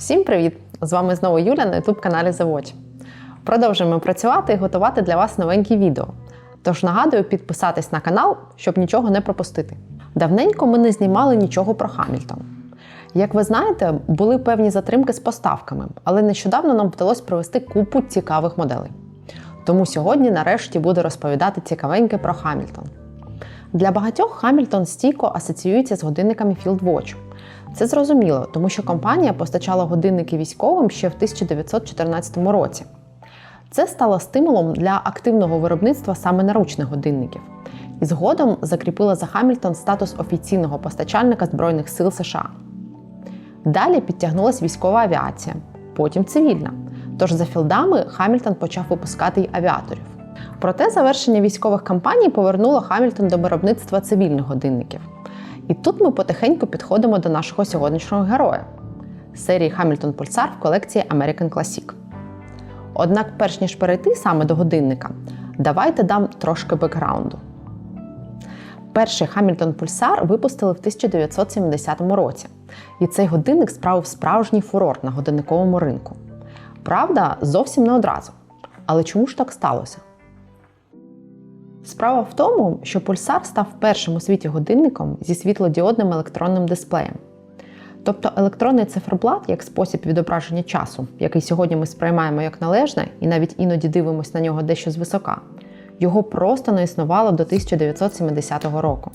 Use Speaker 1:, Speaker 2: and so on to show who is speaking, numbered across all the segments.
Speaker 1: Всім привіт! З вами знову Юля на youtube каналі Заводь. Продовжуємо працювати і готувати для вас новенькі відео. Тож нагадую підписатись на канал, щоб нічого не пропустити. Давненько ми не знімали нічого про Хамільтон. Як ви знаєте, були певні затримки з поставками, але нещодавно нам вдалося провести купу цікавих моделей. Тому сьогодні, нарешті, буду розповідати цікавеньке про Хамільтон. Для багатьох Хамільтон стійко асоціюється з годинниками Fieldwatch. Це зрозуміло, тому що компанія постачала годинники військовим ще в 1914 році. Це стало стимулом для активного виробництва саме наручних годинників. І згодом закріпила за Хамільтон статус офіційного постачальника Збройних сил США. Далі підтягнулася військова авіація, потім цивільна. Тож за філдами Хамільтон почав випускати й авіаторів. Проте завершення військових кампаній повернуло Хамільтон до виробництва цивільних годинників. І тут ми потихеньку підходимо до нашого сьогоднішнього героя серії Hamilton Pulsar в колекції American Classic. Однак, перш ніж перейти саме до годинника, давайте дам трошки бекграунду. Перший Hamilton Pulsar випустили в 1970 році, і цей годинник справив справжній фурор на годинниковому ринку. Правда, зовсім не одразу. Але чому ж так сталося? Справа в тому, що пульсар став першим у світі годинником зі світлодіодним електронним дисплеєм. Тобто електронний циферблат як спосіб відображення часу, який сьогодні ми сприймаємо як належне і навіть іноді дивимося на нього дещо звисока, його просто не існувало до 1970 року.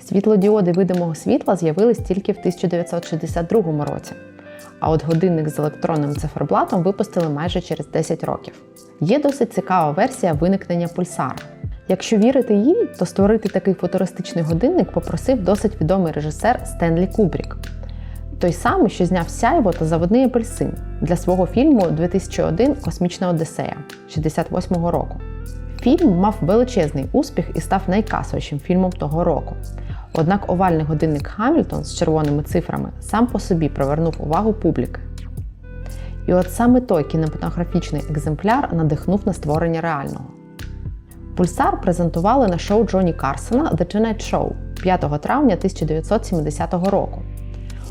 Speaker 1: Світлодіоди видимого світла з'явились тільки в 1962 році. А от годинник з електронним циферблатом випустили майже через 10 років. Є досить цікава версія виникнення пульсара. Якщо вірити їй, то створити такий футуристичний годинник попросив досить відомий режисер Стенлі Кубрік. Той самий, що зняв сяйво та заводний апельсин для свого фільму 2001 Космічна Одіссея 68-го року. Фільм мав величезний успіх і став найкасовішим фільмом того року. Однак овальний годинник Хамільтон з червоними цифрами сам по собі привернув увагу публіки. І от саме той кінематографічний екземпляр надихнув на створення реального. Пульсар презентували на шоу Джоні Карсона The Tonight Show 5 травня 1970 року.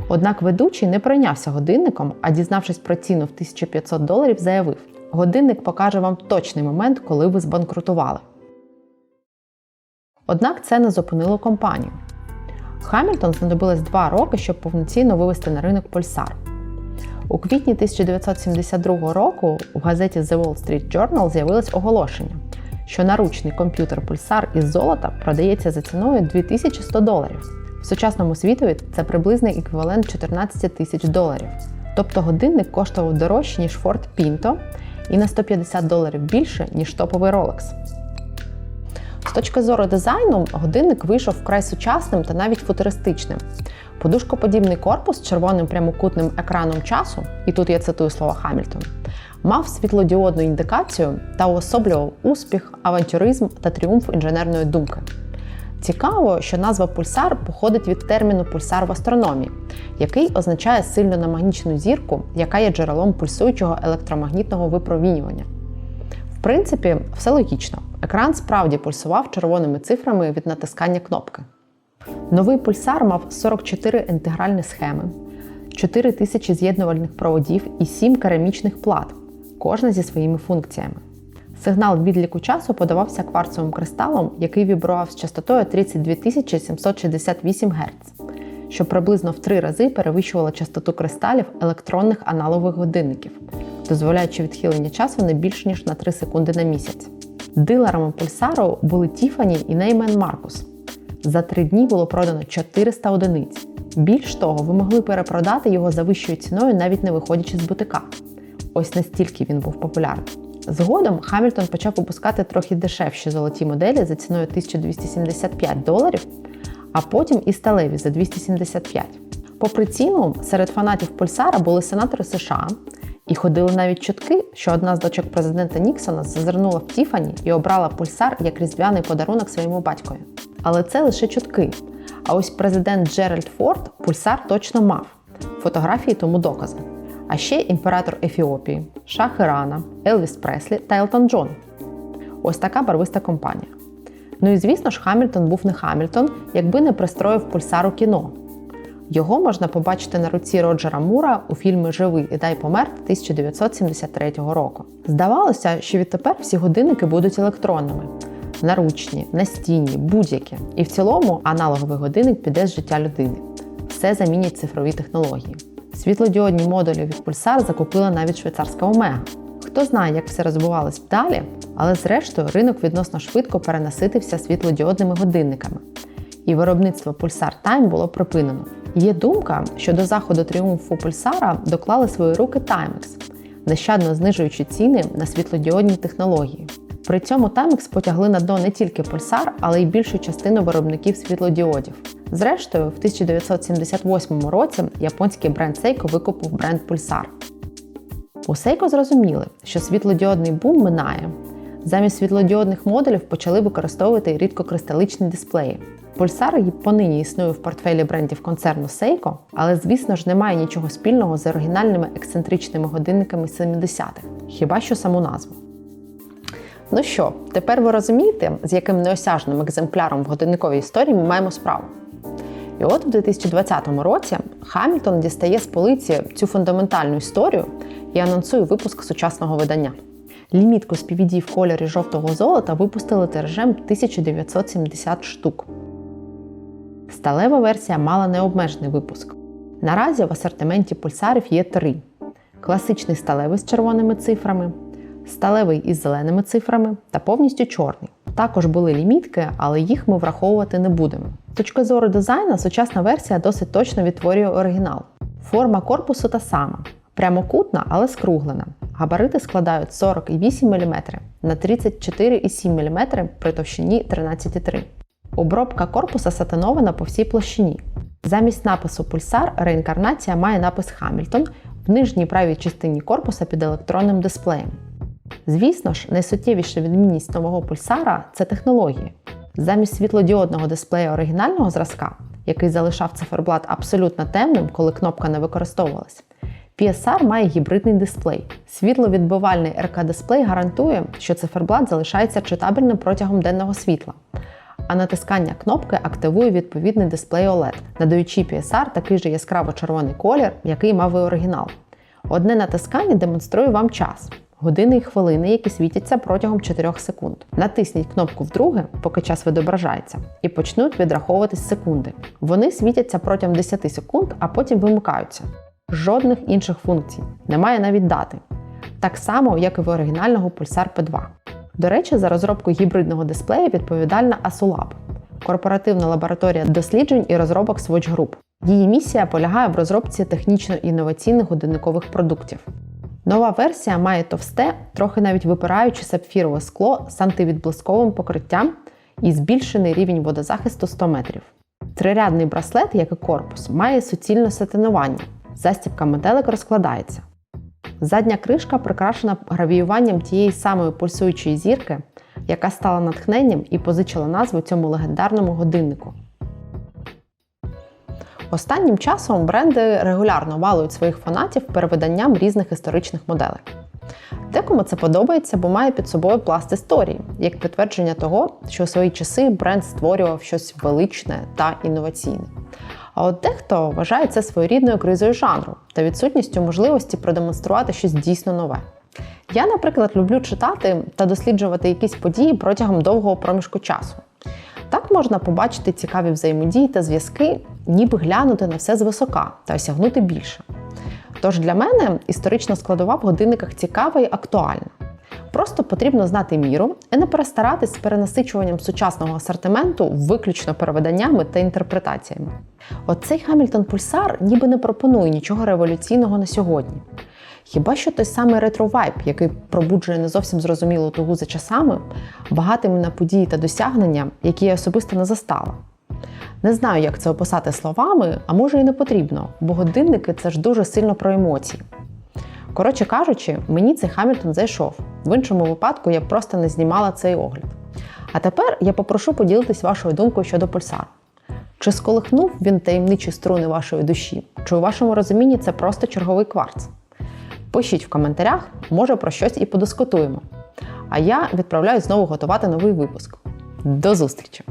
Speaker 1: Однак ведучий не прийнявся годинником, а дізнавшись про ціну в 1500 доларів, заявив: годинник покаже вам точний момент, коли ви збанкрутували. Однак це не зупинило компанію. Хамільтон знадобилось два роки, щоб повноцінно вивести на ринок пульсар. У квітні 1972 року в газеті The Wall Street Journal з'явилось оголошення, що наручний комп'ютер пульсар із золота продається за ціною 2100 доларів. В сучасному світові це приблизний еквівалент 14 тисяч доларів. Тобто годинник коштував дорожче, ніж Ford Pinto і на 150 доларів більше, ніж топовий Rolex. З точки зору дизайну, годинник вийшов вкрай сучасним та навіть футуристичним. Подушкоподібний корпус з червоним прямокутним екраном часу, і тут я цитую слова Хамільтон, мав світлодіодну індикацію та уособлював успіх, авантюризм та тріумф інженерної думки. Цікаво, що назва пульсар походить від терміну пульсар в астрономії, який означає сильно намагнічену зірку, яка є джерелом пульсуючого електромагнітного випромінювання. В принципі, все логічно. Екран справді пульсував червоними цифрами від натискання кнопки. Новий пульсар мав 44 інтегральні схеми, 4 тисячі з'єднувальних проводів і 7 керамічних плат, кожна зі своїми функціями. Сигнал відліку часу подавався кварцовим кристалом, який вібрував з частотою 32 768 Гц, що приблизно в три рази перевищувало частоту кристалів електронних аналогових годинників, дозволяючи відхилення часу не більш ніж на 3 секунди на місяць. Дилерами пульсару були Тіфані і Неймен Маркус. За три дні було продано 400 одиниць. Більш того, ви могли перепродати його за вищою ціною, навіть не виходячи з бутика. Ось настільки він був популярний. Згодом Хамільтон почав випускати трохи дешевші золоті моделі за ціною 1275 доларів, а потім і сталеві за 275. Попри ціну, серед фанатів Пульсара були сенатори США і ходили навіть чутки, що одна з дочок президента Ніксона зазирнула в Тіфані і обрала пульсар як різдвяний подарунок своєму батькові. Але це лише чутки. А ось президент Джеральд Форд пульсар точно мав. Фотографії тому докази. А ще імператор Ефіопії, Шах Ірана, Елвіс Преслі та Елтон Джон. Ось така барвиста компанія. Ну і звісно ж, Хамільтон був не Хамільтон, якби не пристроїв пульсар у кіно. Його можна побачити на руці Роджера Мура у фільмі Живий і дай помер 1973 року. Здавалося, що відтепер всі годинники будуть електронними. Наручні, настінні, будь-які. І в цілому аналоговий годинник піде з життя людини. Все замінять цифрові технології. Світлодіодні модулі від Pulsar закупила навіть швейцарська Омега. Хто знає, як все розбувалось далі, але зрештою ринок відносно швидко перенаситився світлодіодними годинниками. І виробництво Pulsar Time було припинено. Є думка, що до заходу тріумфу Пульсара доклали свої руки Timex, нещадно знижуючи ціни на світлодіодні технології. При цьому Timex потягли на дно не тільки Pulsar, але й більшу частину виробників світлодіодів. Зрештою, в 1978 році японський бренд Seiko викупив бренд Pulsar. У Seiko зрозуміли, що світлодіодний бум минає. Замість світлодіодних модулів почали використовувати рідкокристаличні дисплеї. Pulsar і понині існує в портфелі брендів концерну Seiko, але, звісно ж, немає нічого спільного з оригінальними ексцентричними годинниками 70-х, хіба що саму назву. Ну що, тепер ви розумієте, з яким неосяжним екземпляром в годинниковій історії ми маємо справу. І от у 2020 році Хамільтон дістає з полиці цю фундаментальну історію і анонсує випуск сучасного видання. Лімітку PVD в кольорі жовтого золота випустили тиражем 1970 штук. Сталева версія мала необмежений випуск. Наразі в асортименті пульсарів є три: класичний сталевий з червоними цифрами, сталевий із зеленими цифрами та повністю чорний. Також були лімітки, але їх ми враховувати не будемо. З точки зору дизайну, сучасна версія досить точно відтворює оригінал. Форма корпусу та сама, прямокутна, але скруглена. Габарити складають 48 мм на 34,7 мм при товщині 13,3 Обробка корпуса сатанована по всій площині. Замість напису Пульсар реінкарнація має напис Хамільтон в нижній правій частині корпуса під електронним дисплеєм. Звісно ж, найсуттєвіша відмінність нового пульсара це технології. Замість світлодіодного дисплея оригінального зразка, який залишав циферблат абсолютно темним, коли кнопка не використовувалась, PSR має гібридний дисплей. Світловідбивальний РК-дисплей гарантує, що циферблат залишається читабельним протягом денного світла, а натискання кнопки активує відповідний дисплей OLED, надаючи PSR такий же яскраво-червоний колір, який мав і оригінал. Одне натискання демонструє вам час. Години і хвилини, які світяться протягом 4 секунд. Натисніть кнопку вдруге, поки час відображається, і почнуть відраховуватись секунди. Вони світяться протягом 10 секунд, а потім вимикаються. Жодних інших функцій, немає навіть дати. Так само, як і в оригінального Pulsar P2. До речі, за розробку гібридного дисплея відповідальна ASULAB – корпоративна лабораторія досліджень і розробок Swatch Group. Її місія полягає в розробці технічно-інноваційних годинникових продуктів. Нова версія має товсте, трохи навіть випираюче сапфірове скло з антивідблисковим покриттям і збільшений рівень водозахисту 100 метрів. Трирядний браслет, як і корпус, має суцільне сатинування. Застібка метелик розкладається. Задня кришка прикрашена гравіюванням тієї самої пульсуючої зірки, яка стала натхненням і позичила назву цьому легендарному годиннику. Останнім часом бренди регулярно балують своїх фанатів перевиданням різних історичних моделей. Декому це подобається, бо має під собою пласт історії, як підтвердження того, що у свої часи бренд створював щось величне та інноваційне. А от дехто вважає це своєрідною кризою жанру та відсутністю можливості продемонструвати щось дійсно нове. Я, наприклад, люблю читати та досліджувати якісь події протягом довгого проміжку часу. Так можна побачити цікаві взаємодії та зв'язки, ніби глянути на все звисока та осягнути більше. Тож для мене історична складова в годинниках цікава і актуальна. Просто потрібно знати міру і не перестаратись з перенасичуванням сучасного асортименту виключно перевиданнями та інтерпретаціями. Оцей Hamilton Pulsar ніби не пропонує нічого революційного на сьогодні. Хіба що той самий ретро-вайб, який пробуджує не зовсім зрозумілу тугу за часами, багатими на події та досягнення, які я особисто не застала. Не знаю, як це описати словами, а може і не потрібно, бо годинники це ж дуже сильно про емоції. Коротше кажучи, мені цей Хамільтон зайшов. В іншому випадку я б просто не знімала цей огляд. А тепер я попрошу поділитись вашою думкою щодо пульсару. Чи сколихнув він таємничі струни вашої душі? Чи у вашому розумінні це просто черговий кварц? Пишіть в коментарях, може про щось і подискутуємо. А я відправляюсь знову готувати новий випуск. До зустрічі!